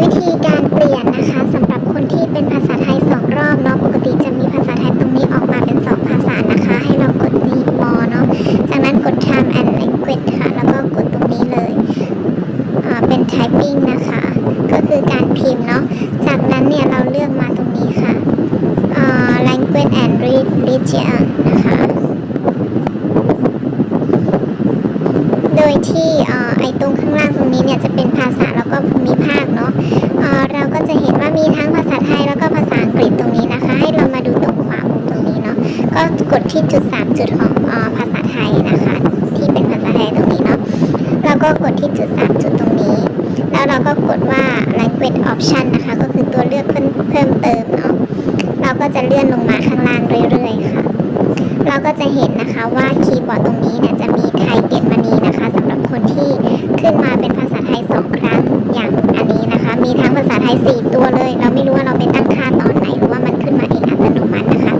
วิธีการเปลี่ยนนะคะสำหรับคนที่เป็นภาษาไทยสองรอบเนาะปกติจะมีภาษาไทยตรงนี้ออกมาเป็นสองภาษานะคะ ให้เรากดที่มอเนาะจากนั้นกด time and language ค่ะ แล้วก็กดตรงนี้เลยอ่าเป็น typing นะคะ ก็คือการพิมพ์เนาะจากนั้นเนี่ยเราเลือกมาตรงนี้ค่ะอ่า language and read region ที่จุดสามจุดของอภาษาไทยนะคะ ที่เป็นภาษาไทยตรงนี้เนาะแล้วก็กดที่จุดสามจุดตรงนี้ แล้วเราก็กดว่า language option นะคะ ก็คือตัวเลือกเพิ่มเพิ่มเติมเนาะเราก็จะเลื่อนลงมาข้างล่างเรื่อยๆค่ะ เราก็จะเห็นนะคะว่าคีย์บอร์ดตรงนี้เนี่ยจะมีไทยเก็ตมานีนะคะสำหรับคนที่ขึ้นมาเป็นภาษาไทยสองครั้งอย่างอันนี้นะคะ มีทั้งภาษาไทย 4 ตัวเลย เราไม่รู้ว่าเราไปตั้งค่าตอนไหนหรือว่ามันขึ้นมาเองอัตโนมัตินะคะ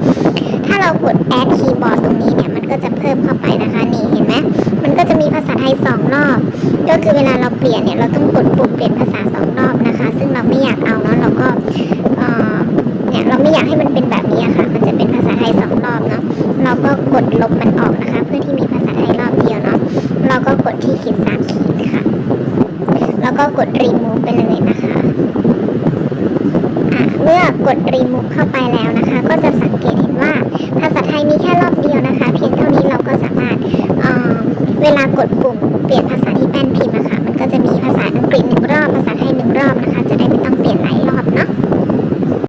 เรากด add keyboard ตรงนี้เนี่ย มันก็จะเพิ่มเข้าไปนะคะ นี่เห็นไหมมันก็จะมีภาษาไทยสองรอบ ก็คือเวลาเราเปลี่ยนเนี่ย เราต้องกดปุ่มเปลี่ยนภาษาสองรอบนะคะ ซึ่งเราไม่อยากเอาเนาะเราก็เออเนี่ย เราไม่อยากให้มันเป็นแบบนี้ค่ะ มันจะเป็นภาษาไทยสองรอบเนาะเราก็กดลบมันออกนะคะ เพื่อที่มีภาษาไทยรอบเดียวเนาะเราก็กดที่ขีดสามขีดค่ะแล้วก็กดรีมูฟไปเลยนะคะอะเมื่อกดรีมูฟเข้าไปแล้วนะคะ ก็จะสังเกตเห็น กดปุ่มเปลี่ยนภาษาที่แป้นพิมพ์